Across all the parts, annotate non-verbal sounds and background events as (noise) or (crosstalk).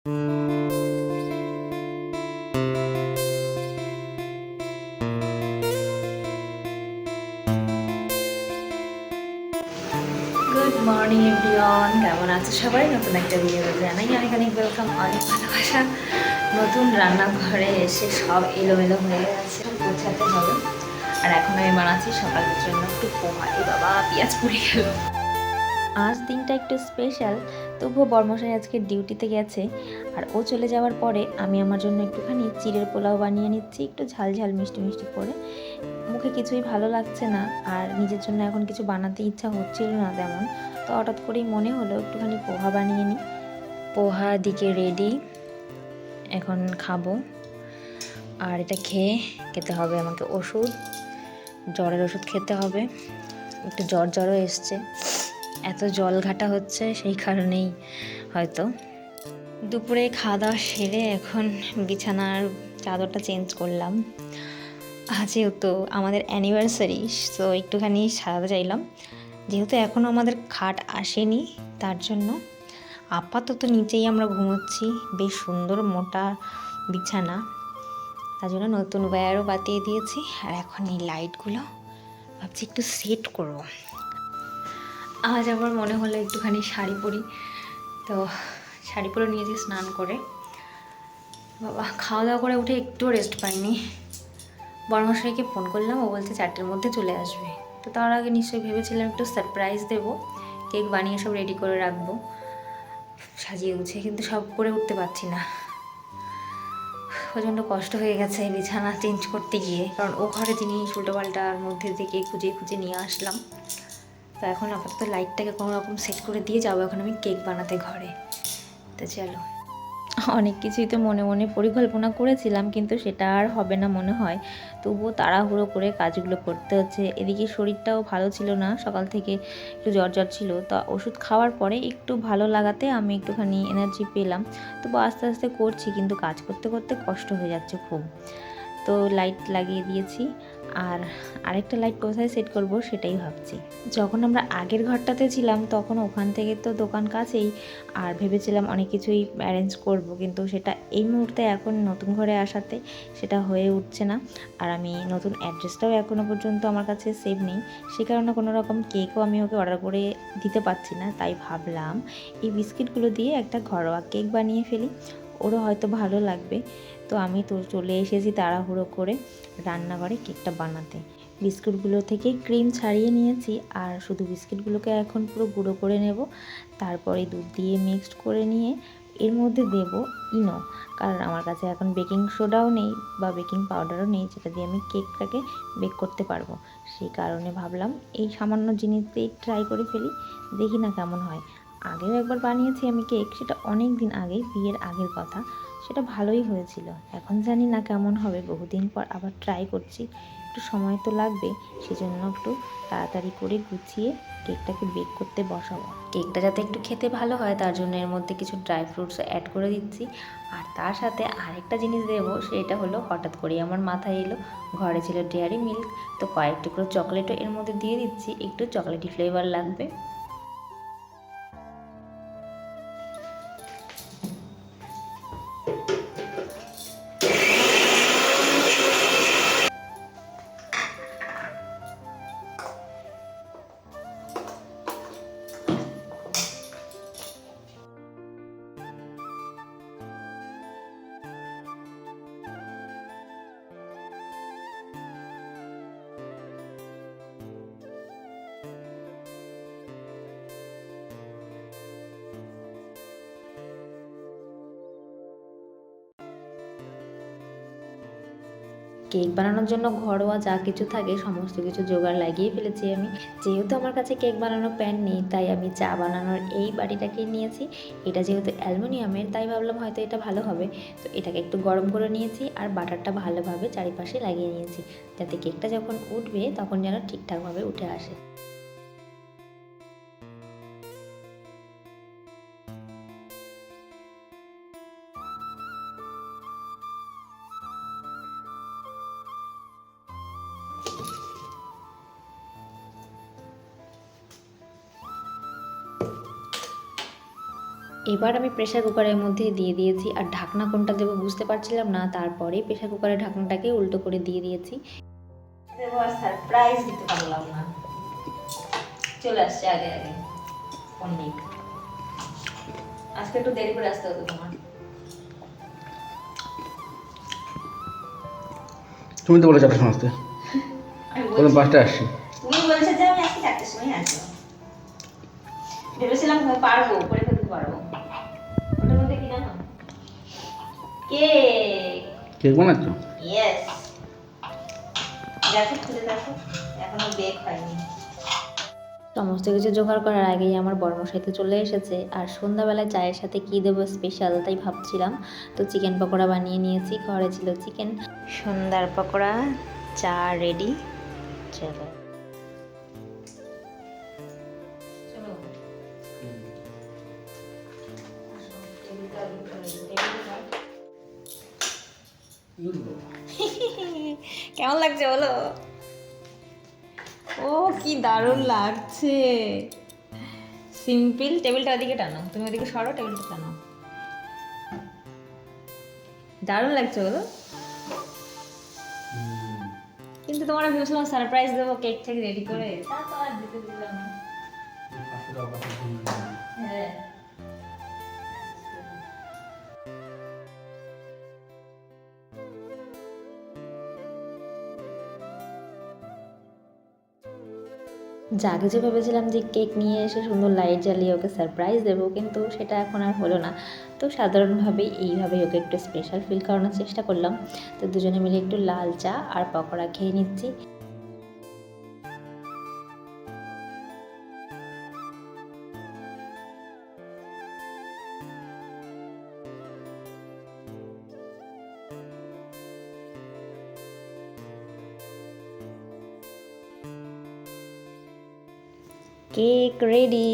Good morning everyone কেমন আছে সবাই? নতুন একটা ভিডিও জানাই অনেক অনেক ওয়েলকাম অনেক ভালোবাসা। নতুন রান্নাঘরে এসে সব এলোমেলো হয়ে গেছে, গোছাতে হবে। আর এখন আমি বানাচ্ছি সকালের জন্য একটু পোহা। এ বাবা, পেঁয়াজ পুড়ে গেল। আজ দিনটা একটু স্পেশাল তবুও বর্মশাই আজকে ডিউটিতে গেছে। আর ও চলে যাওয়ার পরে আমি আমার জন্য একটুখানি চিড়ের পোলাও বানিয়ে নিচ্ছি, একটু ঝাল ঝাল মিষ্টি মিষ্টি করে। মুখে কিছুই ভালো লাগছে না, আর নিজের জন্য এখন কিছু বানাতে ইচ্ছা হচ্ছিল না তেমন। তো হঠাৎ করেই মনে হলো একটুখানি পোহা বানিয়ে নিই। পোহা দিকে রেডি এখন খাব। আর এটা খেয়ে খেতে হবে আমাকে ওষুধ। জ্বরের ওষুধ খেতে হবে। একটু জ্বর জ্বরও এসছে। এত জল ঘাটা হচ্ছে সেই কারণেই হয়তো। দুপুরে খাওয়া দাওয়া সেরে এখন বিছানার চাদরটা চেঞ্জ করলাম। যেহেতু আমাদের অ্যানিভার্সারি সো একটুখানি সাজাতে চাইলাম। যেহেতু এখনও আমাদের খাট আসেনি, তার জন্য আপাতত নিচেই আমরা ঘুমোচ্ছি। বেশ সুন্দর মোটা বিছানা। তার জন্য নতুন ওয়্যারও বাতিয়ে দিয়েছি। আর এখন এই লাইটগুলো ভাবছি একটু সেট করব। আজ আমার মনে হলো একটুখানি শাড়ি পরি। তো শাড়ি পরে নিয়েছি স্নান করে। বাবা খাওয়া দাওয়া করে উঠে একটুও রেস্ট পাইনি। বর্মশাইকে ফোন করলাম, ও বলছে চারটের মধ্যে চলে আসবে। তো তার আগে নিশ্চয়ই ভেবেছিলাম একটু সারপ্রাইজ দেব। কেক বানিয়ে সব রেডি করে রাখব। সাজিয়ে গুছিয়ে কিন্তু সব করে উঠতে পারছি না। প্রচণ্ড কষ্ট হয়ে গেছে বিছানা চেঞ্জ করতে গিয়ে। কারণ ও ঘরে জিনিস উল্টোপাল্টার মধ্যে থেকে খুঁজে খুঁজে নিয়ে আসলাম। তো এখন আপাতত লাইটটাকে কোনো রকম সেট করে দিয়ে যাব, এখন আমি কেক বানাতে ঘরে। তো চলো। অনেক কিছুই তো মনে মনে পরিকল্পনা করেছিলাম, কিন্তু সেটা আর হবে না মনে হয়। তবুও তাড়াহুড়ো করে কাজগুলো করতে হচ্ছে। এদিকে শরীরটাও ভালো ছিল না, সকাল থেকে একটু জ্বর জ্বর ছিল। তো ওষুধ খাওয়ার পরে একটু ভালো লাগাতে আমি একটুখানি এনার্জি পেলাম। তবু আস্তে আস্তে করছি, কিন্তু কাজ করতে করতে কষ্ট হয়ে যাচ্ছে খুব। তো লাইট লাগিয়ে দিয়েছি। আর আরেকটা লাইট কোথায় সেট করব সেটাই ভাবছি। যখন আমরা আগের ঘরটাতে ছিলাম, তখন ওখান থেকে তো দোকান কাছেই আর ভেবেছিলাম অনেক কিছুই অ্যারেঞ্জ করব, কিন্তু সেটা এই মুহূর্তে এখন নতুন ঘরে আসাতে সেটা হয়ে উঠছে না। আর আমি নতুন অ্যাড্রেসটাও এখনও পর্যন্ত আমার কাছে সেভ নেই। সে কারণে কোনো রকম কেকও আমি ওকে অর্ডার করে দিতে পারছি না, তাই ভাবলাম এই বিস্কিটগুলো দিয়ে একটা ঘরোয়া কেক বানিয়ে ফেলি। ওরও হয়তো ভালো লাগবে। তো আমি তো চলে এসেছি তাড়াহুড়ো করে রান্নাঘরে কেকটা বানাতে। বিস্কুটগুলো থেকে ক্রিম ছাড়িয়ে নিয়েছি আর শুধু বিস্কিটগুলোকে এখন পুরো গুঁড়ো করে নেব। তারপরে দুধ দিয়ে মিক্সড করে নিয়ে এর মধ্যে দেব ইনো। কারণ আমার কাছে এখন বেকিং সোডাও নেই বা বেকিং পাউডারও নেই, যেটা দিয়ে আমি কেকটাকে বেক করতে পারব। সেই কারণে ভাবলাম এই সামান্য জিনিস দিয়ে ট্রাই করে ফেলি, দেখি না কেমন হয়। আগেও একবার বানিয়েছি আমি কেক, সেটা অনেক দিন আগে, বিয়ের আগের কথা। সেটা ভালোই হয়েছিল। এখন জানি না কেমন হবে, বহুদিন পর আবার ট্রাই করছি। একটু সময় তো লাগবে, সেজন্য একটু তাড়াতাড়ি করে গুছিয়ে কেকটাকে বেক করতে বসাবো। কেকটা যাতে একটু খেতে ভালো হয়, তার জন্য এর মধ্যে কিছু ড্রাই ফ্রুটস অ্যাড করে দিচ্ছি। আর তার সাথে আরেকটা জিনিস দেবো, সেটা হলো হঠাৎ করেই আমার মাথায় এলো। ঘরে ছিল ডেয়ারি মিল্ক তো কয়েক টুকরো চকলেটও এর মধ্যে দিয়ে দিচ্ছি। একটু চকলেটি ফ্লেভার লাগবে। কেক বানানোর জন্য ঘরোয়া যা কিছু থাকে, সমস্ত কিছু জোগাড় লাগিয়ে ফেলেছি আমি। যেহেতু আমার কাছে কেক বানানোর প্যান নেই, তাই আমি চা বানানোর এই বাটিটাকে নিয়েছি। এটা যেহেতু অ্যালুমিনিয়ামের, তাই ভাবলাম হয়তো এটা ভালো হবে। তো এটাকে একটু গরম করে নিয়েছি আর বাটারটা ভালোভাবে চারিপাশে লাগিয়ে নিয়েছি। যাতে কেকটা যখন উঠবে, তখন যেন ঠিকঠাকভাবে উঠে আসে। এবার আমি প্রেশার কুকারের মধ্যে দিয়ে দিয়েছি। আর ঢাকনা কোনটা দেবো বুঝতে পারছিলাম না তারপরে প্রেশার কুকারের ঢাকনাটাকে উল্টো করে দিয়ে দিয়েছি। দেবো সারপ্রাইজ দিতে পারলাম না। চলে আসছে আগে আগে। অনেক আজকে একটু দেরি করে আসতে হতো তোমার। তুমি তো বলে চারটার সময় আসতে। আমি আসছি। তুমি বলছো যে আমি আজকে চারটের সময় আসব। ভেবেছিলাম পারব করে ফেলতে পারব। কেক কেক বানাচ্ছ? ইয়েস দেখো খুলে দেখো। এখনও বেক হয়নি। সমস্ত কিছু জোগাড় করার আগেই আমার বর্মশাই তো চলে এসেছে। আর সন্ধ্যাবেলায় চায়ের সাথে কী দেবো স্পেশাল তাই ভাবছিলাম। তো চিকেন পকোড়া বানিয়ে নিয়েছি ঘরে ছিল চিকেন সন্ধ্যার পকোড়া চা রেডি চলো। (laughs) কেমন লাগছে বলো? ও কি দারুণ লাগছে। সিম্পল টেবিলটা ওদিকে টানো। তুমি ওদিকে সরো টেবিলটা টানো। দারুণ লাগছে বলো। কিন্তু তোমার ভেবেছিলাম সারপ্রাইজ দেবো কেক টেক রেডি করে। তা তো আর দিতে দিলাম না। হ্যাঁ। যা কিছু ভেবেছিলাম যে কেক নিয়ে এসে সুন্দর লাইট জ্বালিয়ে ওকে সারপ্রাইজ দেবো, কিন্তু সেটা এখন আর হলো না। তো সাধারণভাবে এইভাবেই ওকে একটু স্পেশাল ফিল করানোর চেষ্টা করলাম। তো দুজনে মিলে একটু লাল চা আর পকোড়া খেয়ে নিচ্ছি। কেক রেডি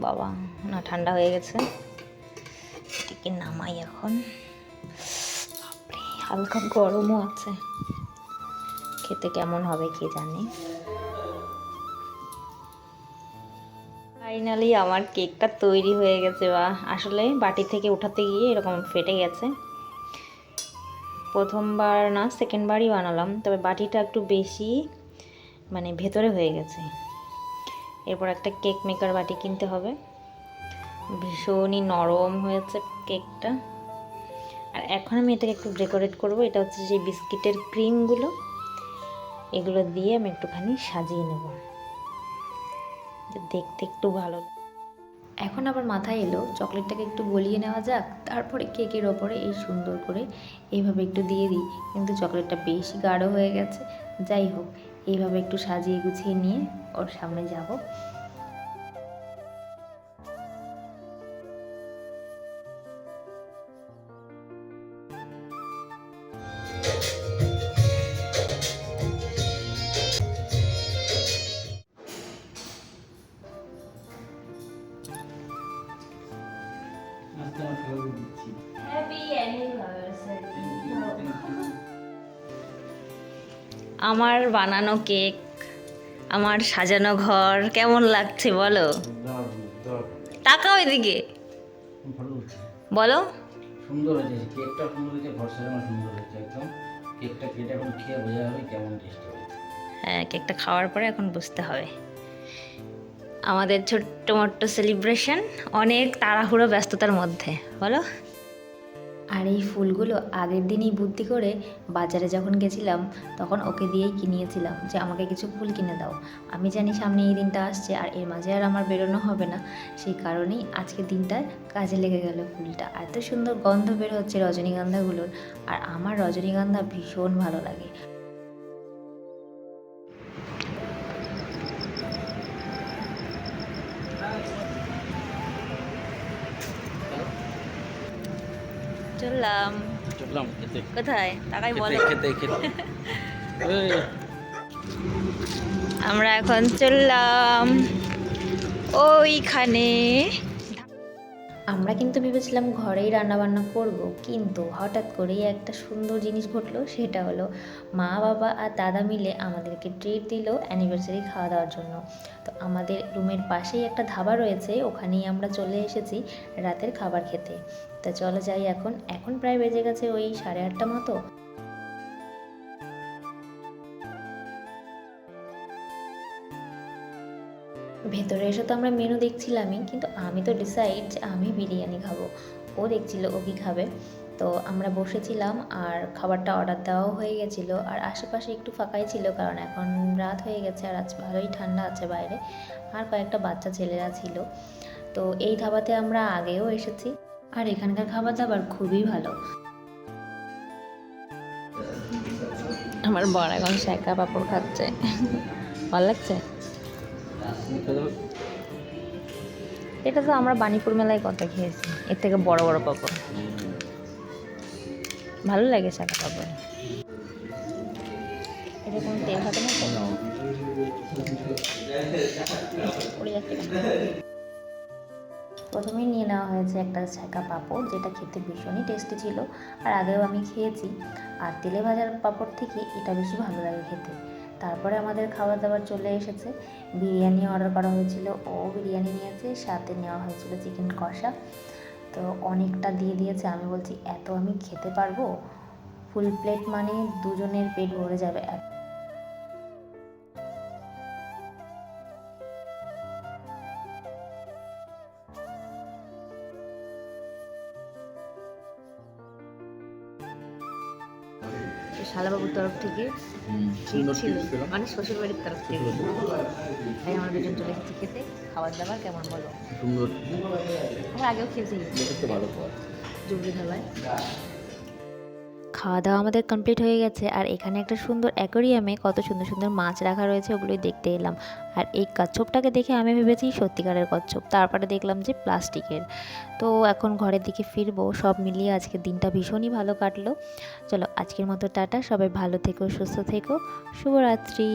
বাবা, না, ঠান্ডা হয়ে গেছে। এটিকে নামাই এখন। হালকা গরমও আছে। খেতে কেমন হবে কে জানে। ফাইনালি আমার কেকটা তৈরি হয়ে গেছে, বা আসলে বাটি থেকে উঠাতে গিয়ে এরকম ফেটে গেছে। প্রথমবার না সেকেন্ডবারই বানালাম, তবে বাটিটা একটু বেশি মানে ভেতরে হয়ে গেছে। এরপর একটা কেক মেকার বাটি কিনতে হবে। ভীষণই নরম হয়েছে কেকটা। আর এখন আমি এটাকে একটু ডেকোরেট করব। এটা হচ্ছে যে বিস্কিটের ক্রিমগুলো। এগুলো দিয়ে আমি একটুখানি সাজিয়ে নেব। দেখতে একটু ভালো এখন আবার মাথায় এলো, চকলেটটাকে একটু গলিয়ে নেওয়া যাক। তারপরে কেকের ওপরে এই সুন্দর করে এইভাবে একটু দিয়ে দিই। কিন্তু চকলেটটা বেশি গাঢ় হয়ে গেছে। যাই হোক এইভাবে একটু সাজিয়ে গুছিয়ে নিয়ে ওর সামনে যাব। আমার বানানো কেক আমার সাজানো ঘর কেমন লাগছে বলো? টাকাও এদিকে। ভালো বলো। সুন্দর হয়েছে কেকটা সুন্দর হয়েছে ঘর সাজানো সুন্দর হয়েছে একদম। কেকটা কেটে এখন খেয়ে বোঝা হবে কেমন টেস্ট হবে। হ্যাঁ কেকটা খাওয়ার পরে এখন বুঝতে হবে। আমাদের ছোট্ট মোট্ট সেলিব্রেশন অনেক তাড়াহুড়ো ব্যস্ততার মধ্যে বলো। আর এই ফুলগুলো আগের দিনই বুদ্ধি করে বাজারে যখন গেছিলাম, তখন ওকে দিয়েই কিনিয়েছিলাম যে, আমাকে কিছু ফুল কিনে দাও। আমি জানি সামনে এই দিনটা আসছে আর এর মাঝে আর আমার বেরোনো হবে না। সেই কারণেই আজকের দিনটা কাজে লেগে গেল ফুলটা। এত সুন্দর গন্ধ বের হচ্ছে রজনীগন্ধাগুলোর। আর আমার রজনীগন্ধা ভীষণ ভালো লাগে। চললাম। চললাম খেতে। কোথায়? টাকাই বলে। খেতে খেতে। (laughs) আমরা এখন চললাম। ওইখানে আমরা কিন্তু ভেবেছিলাম ঘরেই রান্নাবান্না করব, কিন্তু হঠাৎ করেই একটা সুন্দর জিনিস ঘটলো, সেটা হলো মা, বাবা আর দাদা মিলে আমাদেরকে ট্রিট দিল অ্যানিভার্সারি খাওয়া দাওয়ার জন্য। তো আমাদের রুমের পাশেই একটা ধাবা রয়েছে, ওখানেই আমরা চলে এসেছি রাতের খাবার খেতে। তা চলো যাই এখন এখন প্রায় বেজে গেছে ওই সাড়ে আটটা মতো। ভেতরে এসে তো আমরা মেনু দেখছিলামই, কিন্তু আমি তো ডিসাইড যে আমি বিরিয়ানি খাব। ও দেখছিল, ও কী খাবে? তো আমরা বসেছিলাম আর খাবারটা অর্ডার দেওয়াও হয়ে গেছিল আর আশেপাশে একটু ফাঁকাই ছিল কারণ এখন রাত হয়ে গেছে আর আজ ভালোই ঠান্ডা আছে বাইরে। আর কয়েকটা বাচ্চা ছেলেরা ছিল। তো এই ধাবাতে আমরা আগেও এসেছি। আর এখানকার খাবার দাবার খুবই ভালো। আমার বড় এখন শ্যাকা পাপড় খাচ্ছে। ভালো লাগছে? এটা তো আমরা বাণীপুর মেলায় কত খেয়েছি। এর থেকে বড় বড় পাপড় ভালো লাগে শাকা পাপড় এটা কোনো তেল থাকে না? প্রথমেই নিয়ে নেওয়া হয়েছে একটা ছাকা পাঁপড়, যেটা খেতে ভীষণই টেস্টি ছিল। আর আগেও আমি খেয়েছি। আর তেলে ভাজার পাঁপড় থেকে এটা বেশি ভালো লাগে খেতে। তারপরে আমাদের খাবার দাবার চলে এসেছে। বিরিয়ানি অর্ডার করা হয়েছিল, ও বিরিয়ানি নিয়েছে, সাথে নেওয়া হয়েছিল চিকেন কষা। তো অনেকটা দিয়ে দিয়েছে, আমি বলছি এত আমি খেতে পারব? ফুল প্লেট মানে দুজনের পেট ভরে যাবে। এত শালাবাবুর তরফ থেকে ট্রিট ছিল মানে শ্বশুর বাড়ির তরফ থেকে। তাই আমরা দুজন চলে এসেছি খেতে। খাবার দাবার কেমন বলো? সুন্দর। আমরা আগেও খেয়েছি। ভালো জুবলি ধাবায় খাওয়া দাওয়া আমাদের কমপ্লিট হয়ে গেছে। আর এখানে একটা সুন্দর অ্যাকোরিয়ামে কত সুন্দর সুন্দর মাছ রাখা রয়েছে ওগুলোই দেখতে এলাম। আর এই কচ্ছপটাকে দেখে আমি ভেবেছি সত্যিকারের কচ্ছপ। তারপরে দেখলাম যে প্লাস্টিকের। তো এখন ঘরের দিকে ফিরবো। সব মিলিয়ে আজকের দিনটা ভীষণই ভালো কাটলো। চলো আজকের মতো টাটা। সবাই ভালো থেকো, সুস্থ থেকো। শুভরাত্রি।